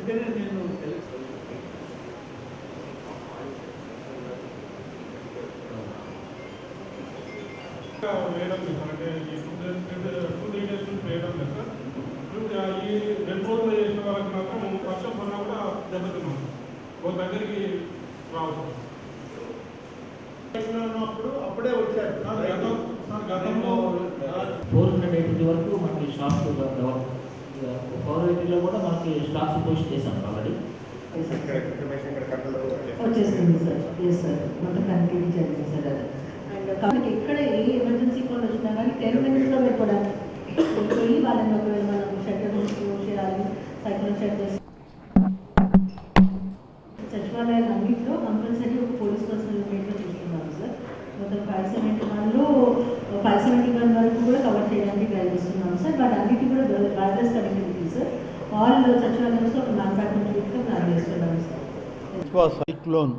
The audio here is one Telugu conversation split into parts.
అందుకనే నేను వేయడం లేదు సార్. అంటే ఈ టూ త్రీ డేస్ నుంచి వేయడం లేదు సార్. ఇప్పుడు ఆ ఈ రెండు రోజులు చేసిన వాళ్ళకి మాత్రం వర్షం పడినా కూడా దెబ్బతిన్నాం. ఒక దగ్గరికి రావచ్చు. ఉన్నప్పుడు అప్పుడే వచ్చారు. గతంలో ఫోర్ హండ్రెడ్ ఎయిటీ వరకు మనకి స్టాక్స్ ఎయిటీలో కూడా మనకి స్టాక్స్ పోస్ట్ చేశాం ఆల్రెడీ వచ్చేస్తుంది సార్. ఎస్ సార్ మొత్తం కనెక్టివిటీ జరిగింది సార్ అది. అండ్ కాబట్టి ఎక్కడ ఏ ఎమర్జెన్సీ కాల్ వచ్చినా కానీ టెన్ మినిట్స్లో వెళ్ళిపోవడానికి. వెళ్ళి వాళ్ళని ఒకవేళ మనం షెల్టర్ నుంచి చేయాలి సైకిల్ షెల్టర్స్ సచివాలయాలు కూడా వైరస్ కనెక్టివిటీ సార్ ఆల్ ఒక ప్లాన్ సార్ సైక్లోన్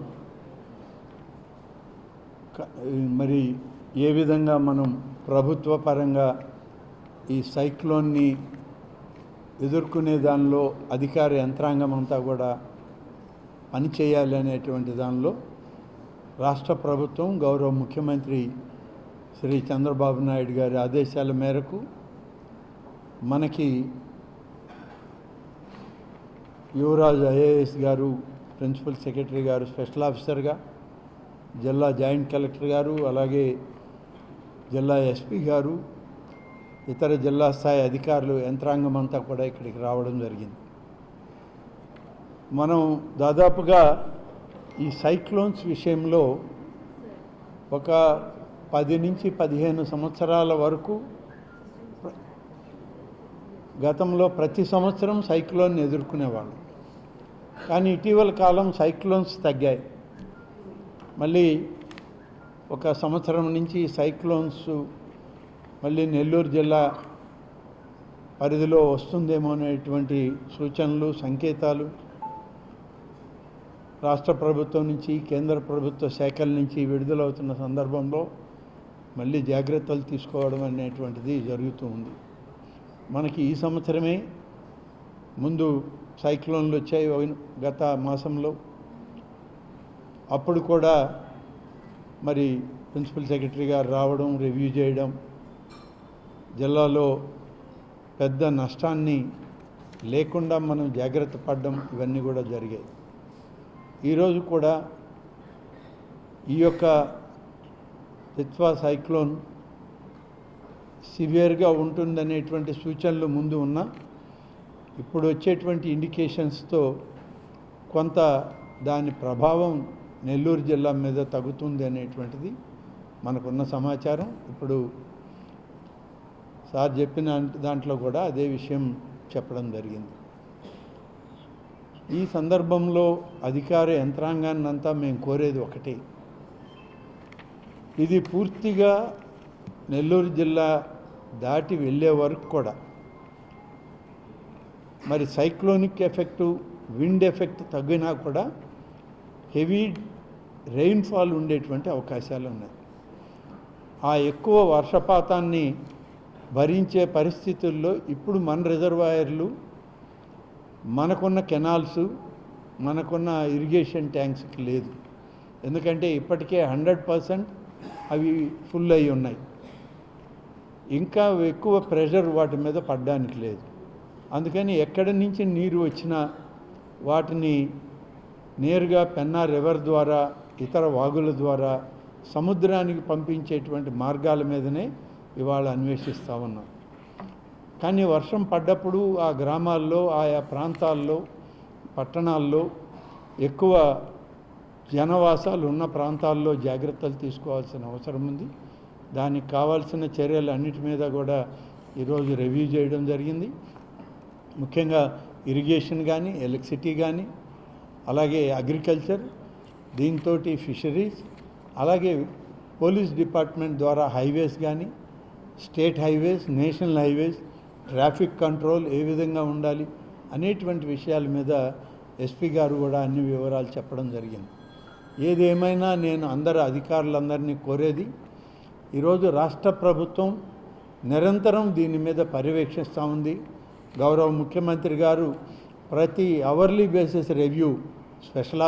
మరి ఏ విధంగా మనం ప్రభుత్వ పరంగా ఈ సైక్లోన్ని ఎదుర్కొనే దానిలో అధికార యంత్రాంగం అంతా కూడా పనిచేయాలి అనేటువంటి దానిలో రాష్ట్ర ప్రభుత్వం గౌరవ ముఖ్యమంత్రి శ్రీ చంద్రబాబు నాయుడు గారి ఆదేశాల మేరకు మనకి Yuvraj IAS garu principal secretary garu special ఆఫీసర్గా జిల్లా జాయింట్ కలెక్టర్ గారు అలాగే జిల్లా ఎస్పీ గారు ఇతర జిల్లా స్థాయి అధికారులు యంత్రాంగం అంతా కూడా ఇక్కడికి రావడం జరిగింది. మనం దాదాపుగా ఈ సైక్లోన్స్ విషయంలో ఒక పది నుంచి పదిహేను సంవత్సరాల వరకు గతంలో ప్రతి సంవత్సరం సైక్లోన్ ఎదుర్కొనేవాళ్ళు. కానీ ఇటీవల కాలం సైక్లోన్స్ తగ్గాయి. మళ్ళీ ఒక సంవత్సరం నుంచి సైక్లోన్స్ మళ్ళీ నెల్లూరు జిల్లా పరిధిలో వస్తుందేమో అనేటువంటి సూచనలు సంకేతాలు రాష్ట్ర ప్రభుత్వం నుంచి కేంద్ర ప్రభుత్వ శాఖల నుంచి విడుదలవుతున్న సందర్భంలో మళ్ళీ జాగ్రత్తలు తీసుకోవడం అనేటువంటిది జరుగుతూ ఉంది. మనకి ఈ సంవత్సరమే ముందు సైక్లోన్లు వచ్చాయి గత మాసంలో. అప్పుడు కూడా మరి ప్రిన్సిపల్ సెక్రటరీ గారు రావడం రివ్యూ చేయడం జిల్లాలో పెద్ద నష్టాన్ని లేకుండా మనం జాగ్రత్త పడడం ఇవన్నీ కూడా జరిగాయి. ఈరోజు కూడా ఈ యొక్క తిత్వా సైక్లోన్ సివియర్గా ఉంటుందనేటువంటి సూచనలు ముందు ఉన్నా ఇప్పుడు వచ్చేటువంటి ఇండికేషన్స్తో కొంత దాని ప్రభావం నెల్లూరు జిల్లా మీద తగ్గుతుంది అనేటువంటిది మనకున్న సమాచారం. ఇప్పుడు సార్ చెప్పిన దాంట్లో కూడా అదే విషయం చెప్పడం జరిగింది. ఈ సందర్భంలో అధికార యంత్రాంగాన్ని అంతా మేము కోరేది ఒకటే. ఇది పూర్తిగా నెల్లూరు జిల్లా దాటి వెళ్ళే వరకు కూడా. మరి సైక్లోనిక్ ఎఫెక్టు విండ్ ఎఫెక్ట్ తగ్గినా కూడా హెవీ రెయిన్ఫాల్ ఉండేటువంటి అవకాశాలు ఉన్నాయి. ఆ ఎక్కువ వర్షపాతాన్ని భరించే పరిస్థితుల్లో ఇప్పుడు మన రిజర్వాయర్లు మనకున్న కెనాల్స్ మనకున్న ఇరిగేషన్ ట్యాంక్స్కి లేదు. ఎందుకంటే ఇప్పటికే హండ్రెడ్ పర్సెంట్ అవి ఫుల్ అయి ఉన్నాయి. ఇంకా ఎక్కువ ప్రెషర్ వాటి మీద పడడానికి లేదు. అందుకని ఎక్కడి నుంచి నీరు వచ్చినా వాటిని నేరుగా పెన్నా రివర్ ద్వారా ఇతర వాగుల ద్వారా సముద్రానికి పంపించేటువంటి మార్గాల మీదనే ఇవాళ అన్వేషిస్తూ ఉన్నాం. కానీ వర్షం పడ్డప్పుడు ఆ గ్రామాల్లో ఆయా ప్రాంతాల్లో పట్టణాల్లో ఎక్కువ జనవాసాలు ఉన్న ప్రాంతాల్లో జాగ్రత్తలు తీసుకోవాల్సిన అవసరం ఉంది. దానికి కావాల్సిన చర్యలు అన్నిటి మీద కూడా ఈరోజు రివ్యూ చేయడం జరిగింది. ముఖ్యంగా ఇరిగేషన్ కానీ ఎలక్ట్రిసిటీ కానీ అలాగే అగ్రికల్చర్ దీంతో ఫిషరీస్ అలాగే పోలీస్ డిపార్ట్మెంట్ ద్వారా హైవేస్ కానీ state highways national highways traffic control ఏ విధంగా ఉండాలి అనేటువంటి విషయాల మీద ఎస్పీ గారు కూడా అన్ని వివరాలు చెప్పడం జరిగింది. ఏదేమైనా నేను అందరు అధికారులందరినీ కోరేది ఈరోజు రాష్ట్ర ప్రభుత్వం నిరంతరం దీని మీద పర్యవేక్షిస్తూ ఉంది. గౌరవ ముఖ్యమంత్రి గారు ప్రతి అవర్లీ బేసిస్ రివ్యూ స్పెషల్